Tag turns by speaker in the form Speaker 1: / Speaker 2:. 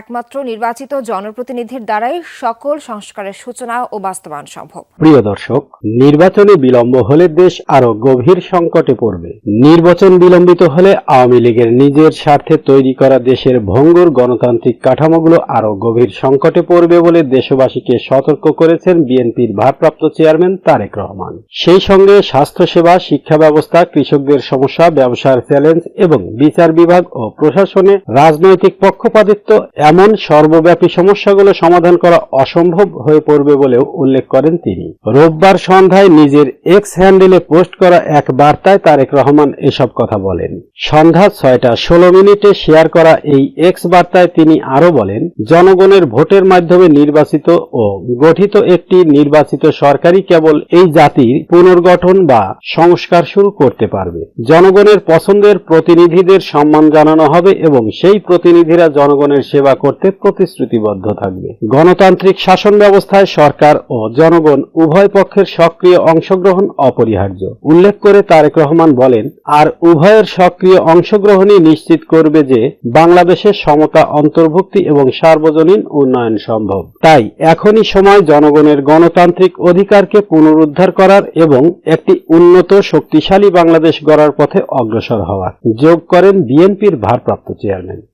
Speaker 1: একমাত্র নির্বাচিত জনপ্রতিনিধির দ্বারাই সকল সংস্কারের সূচনা ও বাস্তবায়ন সম্ভব।
Speaker 2: প্রিয় দর্শক, নির্বাচনে বিলম্ব হলে দেশ আরও গভীর সংকটে পড়বে। নির্বাচন বিলম্বিত হলে আওয়ামী লীগের নিজের স্বার্থে তৈরি করা দেশের ভঙ্গুর গণতান্ত্রিক কাঠামোগুলো আরও গভীর সংকটে পড়বে বলে দেশবাসীকে সতর্ক করেছেন বিএনপির ভারপ্রাপ্ত চেয়ারম্যান তারেক রহমান। সেই সঙ্গে স্বাস্থ্যসেবা শিক্ষা ব্যবস্থা কৃষকদের সমস্যা, ব্যবসার চ্যালেঞ্জ এবং বিচার বিভাগ ও প্রশাসনে রাজনৈতিক পক্ষপাতিত্ব এমন সর্বব্যাপী সমস্যাগুলো সমাধান করা অসম্ভব হয়ে পড়বে বলেও উল্লেখ করেন তিনি। রোববার সন্ধ্যায় নিজের এক্স হ্যান্ডেলে পোস্ট করা এক বার্তায় তারেক রহমান এসব কথা বলেন। সন্ধ্যা ছয়টা ষোলো মিনিটে শেয়ার করা এই এক্স বার্তায় তিনি আরও বলেন, জনগণের ভোটের মাধ্যমে নির্বাচিত ও গঠিত একটি নির্বাচিত সরকারই কেবল এই জাতির পুনর্গঠন বা সংস্কার শুরু করতে পারবে। জনগণের পছন্দের প্রতিনিধিদের সম্মান জানানো হবে এবং সেই প্রতিনিধিরা জনগণের সেবা করতে প্রতিশ্রুতিবদ্ধ থাকবে। গণতান্ত্রিক শাসন ব্যবস্থায় সরকার ও জনগণ উভয় পক্ষের সক্রিয় অংশগ্রহণ অপরিহার্য। উল্লেখ করে তারেক রহমান বলেন, আর উভয়ের সক্রিয় অংশগ্রহণই নিশ্চিত করবে যে বাংলাদেশের সমতা অন্তর্ভুক্তি এবং সার্বজনীন উন্নয়ন সম্ভব। তাই এখনই সময় জনগণের গণতান্ত্রিক অধিকারকে পুনরুদ্ধার করার এবং একটি উন্নত শক্তিশালী বাংলাদেশ গড়ার পথে অগ্রসর হওয়ার। যোগ করেন বিএনপির ভারপ্রাপ্ত চেয়ারম্যান।